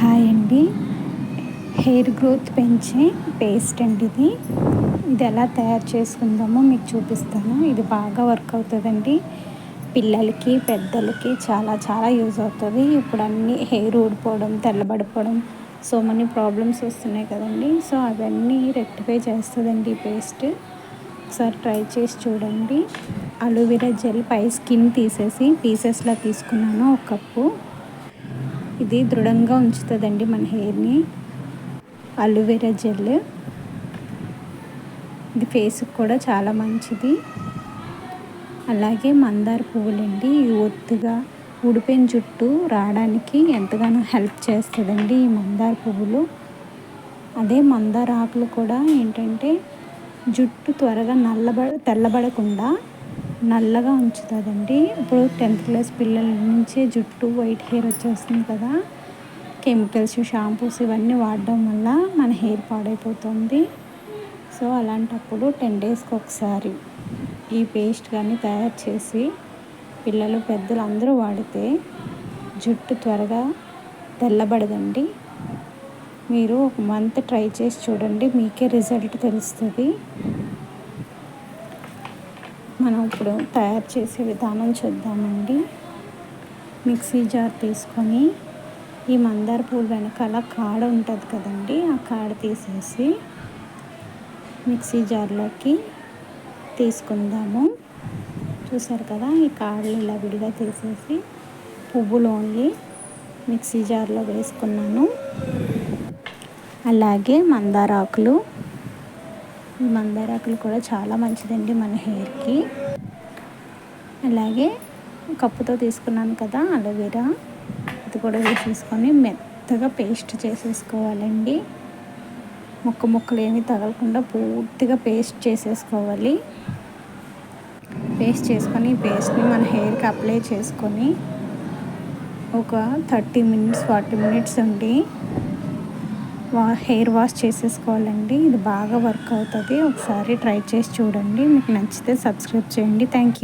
Hi అండి. Hair growth పెంచే paste అండి ఇది. ఇది ఎలా తయారు చేసుకుందామో మీకు చూపిస్తాను. ఇది బాగా వర్క్ అవుతుందండి. పిల్లలకి పెద్దలకి చాలా చాలా యూజ్ అవుతుంది. ఇప్పుడు అన్నీ హెయిర్ ఊడిపోవడం తెల్లబడిపోవడం సో మనీ ప్రాబ్లమ్స్ వస్తున్నాయి కదండి. సో అవన్నీ రెక్టిఫై చేస్తుందండి ఈ పేస్ట్. ఒకసారి ట్రై చేసి చూడండి. అలోవెరా జెల్ పై స్కిన్ తీసేసి పీసెస్లా తీసుకున్నాను ఒక కప్పు. ఇది దృఢంగా ఉంచుతుందండి మన హెయిర్ని. Aloe vera gel. ఇది ఫేస్కి కూడా చాలా మంచిది. అలాగే మందార పువ్వులండి ఇది ఒత్తుగా ఊడిపోయిన జుట్టు రావడానికి ఎంతగానో హెల్ప్ చేస్తుందండి ఈ మందార పువ్వులు. అదే మందార ఆకులు కూడా ఏంటంటే జుట్టు త్వరగా నల్లబ తెల్లబడకుండా నల్లగా ఉంచుతుందండి. ఇప్పుడు టెన్త్ క్లాస్ పిల్లల నుంచే జుట్టు వైట్ హెయిర్ వచ్చేస్తుంది కదా. కెమికల్స్ షాంపూస్ ఇవన్నీ వాడడం వల్ల మన హెయిర్ పాడైపోతుంది. సో అలాంటప్పుడు టెన్ డేస్కి ఒకసారి ఈ పేస్ట్ కానీ తయారు చేసి పిల్లలు పెద్దలు అందరూ వాడితే జుట్టు త్వరగా తెల్లబడదండి. మీరు ఒక మంత్ ట్రై చేసి చూడండి మీకే రిజల్ట్ తెలుస్తుంది. మనం ఇప్పుడు తయారు చేసే విధానం చూద్దామండి. మిక్సీ జార్ తీసుకొని ఈ మందార పూలు వెనకాల కాడ ఉంటుంది కదండి ఆ కాడ తీసేసి మిక్సీ జార్లోకి తీసుకుందాము. చూసారు కదా ఈ కాడలు ఇలా విడిగా తీసేసి పువ్వులు ఓన్లీ మిక్సీ జార్లో వేసుకున్నాను. అలాగే మందారాకులు ఈ మందారాకులు కూడా చాలా మంచిదండి మన హెయిర్కి. అలాగే కప్పుతో తీసుకున్నాను కదా అలోవెరా. ఇది కూడా వేసేసుకొని మెత్తగా పేస్ట్ చేసేసుకోవాలండి. ముక్క ముక్కలు ఏమీ తగలకుండా పూర్తిగా పేస్ట్ చేసేసుకోవాలి. పేస్ట్ చేసుకొని పేస్ట్ని మన హెయిర్కి అప్లై చేసుకొని ఒక థర్టీ మినిట్స్ ఫార్టీ మినిట్స్ ఉండి వా హెయిర్ వాష్ చేసేసుకోవాలండి. ఇది బాగా వర్క్ అవుతుంది. ఒకసారి ట్రై చేసి చూడండి. మీకు నచ్చితే సబ్స్క్రైబ్ చేయండి. Thank you